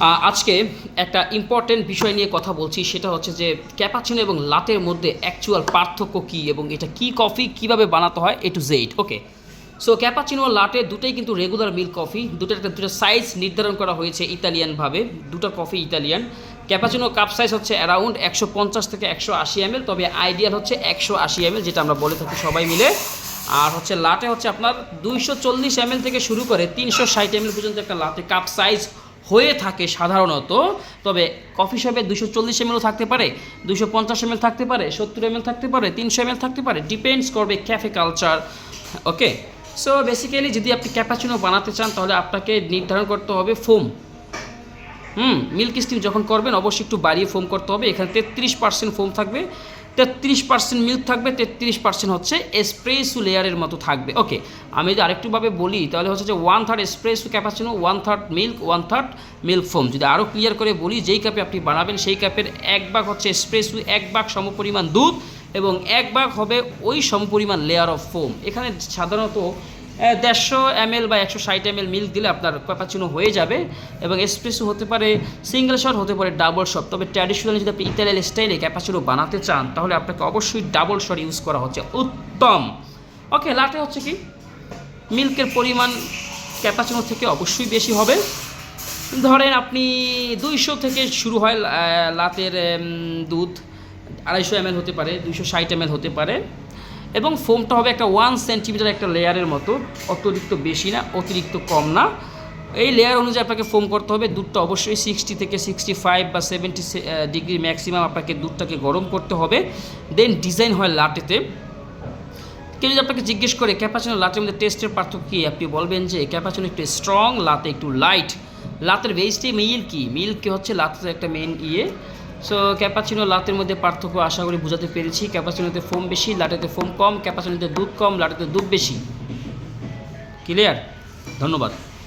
আজকে একটা ইম্পর্টেন্ট বিষয় নিয়ে কথা বলছি, সেটা হচ্ছে যে ক্যাপাচিনো এবং লাটের মধ্যে অ্যাকচুয়াল পার্থক্য কী এবং এটা কি কফি কীভাবে বানাতে হয় A to Z okay so cappuccino latte দুটোই কিন্তু রেগুলার মিল্ক কফি দুটোর একটা দুটো সাইজ নির্ধারণ করা হয়েছে ইতালিয়ানভাবে, দুটো coffee Italian. Cappuccino cup size হচ্ছে অ্যারাউন্ড একশো পঞ্চাশ থেকে একশো আশি এমএল তবে আইডিয়াল হচ্ছে একশো আশি এমএল যেটা আমরা বলে থাকি সবাই মিলে। আর হচ্ছে লাটে হচ্ছে আপনার দুইশো চল্লিশ এমএল থেকে শুরু করে তিনশো ষাট এমএল পর্যন্ত একটা লাটে কাপ সাইজ হয়ে থাকে সাধারণত, তবে কফি শপে দুশো চল্লিশ এমএলও থাকতে পারে দুশো পঞ্চাশ এমএল থাকতে পারে, সত্তর এমএল থাকতে পারে, তিনশো এমএল থাকতে পারে ডিপেন্ডস করবে cafe culture okay so basically যদি আপনি ক্যাপাচিনো বানাতে চান, তাহলে আপনাকে নির্ধারণ করতে হবে ফোম হুম মিল্ক স্টিম যখন করবেন, অবশ্যই একটু বাড়িয়ে ফোম করতে হবে, এখানে তেত্রিশ পার্সেন্ট ফোম থাকবে। তেত্রিশ পার্সেন্ট মিল্ক থাকবে, তেত্রিশ পার্সেন্ট হচ্ছে এসপ্রেসু লেয়ারের মতো থাকবে। ওকে আমি যদি আরেকটুভাবে বলি, তাহলে হচ্ছে যে one third espresso cappuccino one third milk one third milk foam যদি আরও ক্লিয়ার করে বলি, যেই কাপে আপনি বানাবেন, সেই কাপের এক ভাগ হচ্ছে এসপ্রেসু এক ভাগ সমপরিমাণ দুধ এবং এক ভাগ হবে ওই সমপরিমাণ লেয়ার অফ ফোম এখানে সাধারণত দেড়শো এম বা একশো ষাট এম মিল্ক দিলে আপনার ক্যাপাচিনো হয়ে যাবে এবং এসপ্রেসো হতে পারে, সিঙ্গেল শট হতে পারে, ডাবল শট। তবে ট্র্যাডিশনালি যদি আপনি ইতালিয়ান স্টাইলে ক্যাপাচিনো বানাতে চান, তাহলে আপনাকে অবশ্যই ডাবল শট ইউজ করা হচ্ছে। উত্তম! ওকে লাটে হচ্ছে কি? মিল্কের পরিমাণ ক্যাপাচিনো থেকে অবশ্যই বেশি হবে। ধরেন আপনি দুইশো থেকে শুরু হয় লাতের দুধ। আড়াইশো এম হতে পারে, দুইশো ষাট এম হতে পারে। এবং ফোমটা হবে একটা ওয়ান সেন্টিমিটার একটা লেয়ারের মতো। অতিরিক্ত বেশি না, অতিরিক্ত কম না। এই লেয়ার অনুযায়ী আপনাকে ফোম করতে হবে। দুধটা অবশ্যই সিক্সটি থেকে সিক্সটি ফাইভ বা সেভেন্টি ডিগ্রি ম্যাক্সিমাম আপনাকে দুধটাকে গরম করতে হবে। দেন ডিজাইন হয় লাটেতে। কেউ যদি আপনাকে জিজ্ঞেস করে, ক্যাপাচিনো লাটের মধ্যে টেস্টের পার্থক্য কী? আপনি বলবেন যে, ক্যাপাচিনো একটু স্ট্রং লাতে একটু লাইট লাতের বেসটাই মিল কি? মিল কি হচ্ছে? লাতের একটা মেন ইয়ে। সো ক্যাপাচিনো লাতের মধ্যে পার্থক্য আশা করি বোঝাতে পেরেছি। ক্যাপাচিনোতে ফোম বেশি লাটেতে ফোম কম ক্যাপাচিনোতে দুধ কম লাটেতে দুধ বেশি। ক্লিয়ার ধন্যবাদ।